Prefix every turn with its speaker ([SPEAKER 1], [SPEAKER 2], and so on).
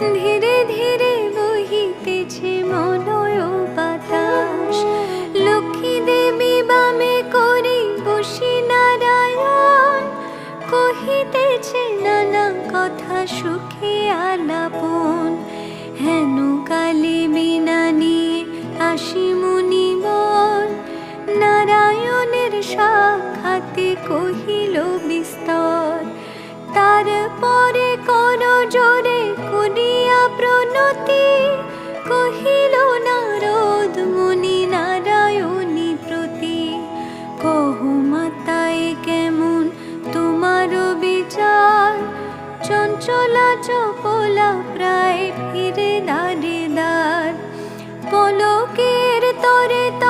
[SPEAKER 1] ধীরে ধীরে বহিতেছে মনয় বাতাস লক্ষ্মী দেবী বামে করি বসি নারায়ণ। কহিতেছে, নানা কথা সুখে আলাপন। হেন কালে বিনা নিয়ে আসি মুনিবন নারায়ণের সাপ চলা চপলা প্রায় ফিরে দাঁড়ে দাঁড় পলকের তরে তো